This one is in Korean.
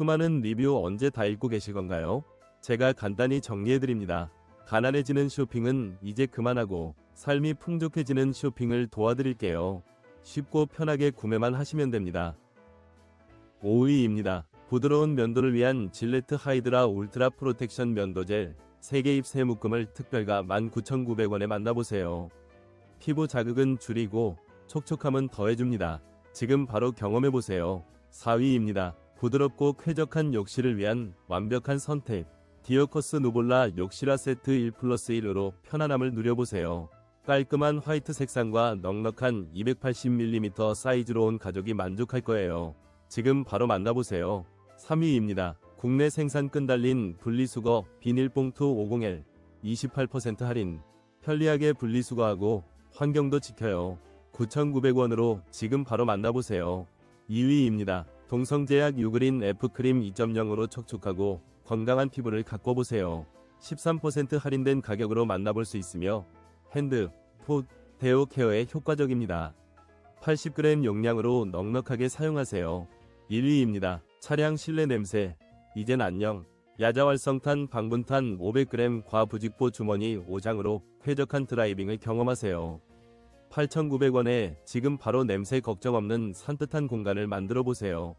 수많은 리뷰 언제 다 읽고 계실 건가요? 제가 간단히 정리해드립니다. 가난해지는 쇼핑은 이제 그만하고 삶이 풍족해지는 쇼핑을 도와드릴게요. 쉽고 편하게 구매만 하시면 됩니다. 5위입니다. 부드러운 면도를 위한 질레트 하이드라 울트라 프로텍션 면도젤 3개 입세 묶음을 특별가 19,900원에 만나보세요. 피부 자극은 줄이고 촉촉함은 더해줍니다. 지금 바로 경험해보세요. 4위입니다. 부드럽고 쾌적한 욕실을 위한 완벽한 선택. 디어커스 누볼라 욕실화 세트 1 플러스 1으로 편안함을 누려보세요. 깔끔한 화이트 색상과 넉넉한 280mm 사이즈로 온 가족이 만족할 거예요. 지금 바로 만나보세요. 3위입니다. 국내 생산 끈달린 분리수거 비닐봉투 50L 28% 할인. 편리하게 분리수거하고 환경도 지켜요. 9,900원으로 지금 바로 만나보세요. 2위입니다. 동성제약 유그린 F크림 2.0으로 촉촉하고 건강한 피부를 가꿔보세요. 13% 할인된 가격으로 만나볼 수 있으며 핸드, 풋, 데오 케어에 효과적입니다. 80g 용량으로 넉넉하게 사용하세요. 1위입니다. 차량 실내 냄새. 이젠 안녕. 야자활성탄 방분탄 500g 과부직포 주머니 5장으로 쾌적한 드라이빙을 경험하세요. 8,900원에 지금 바로 냄새 걱정 없는 산뜻한 공간을 만들어 보세요.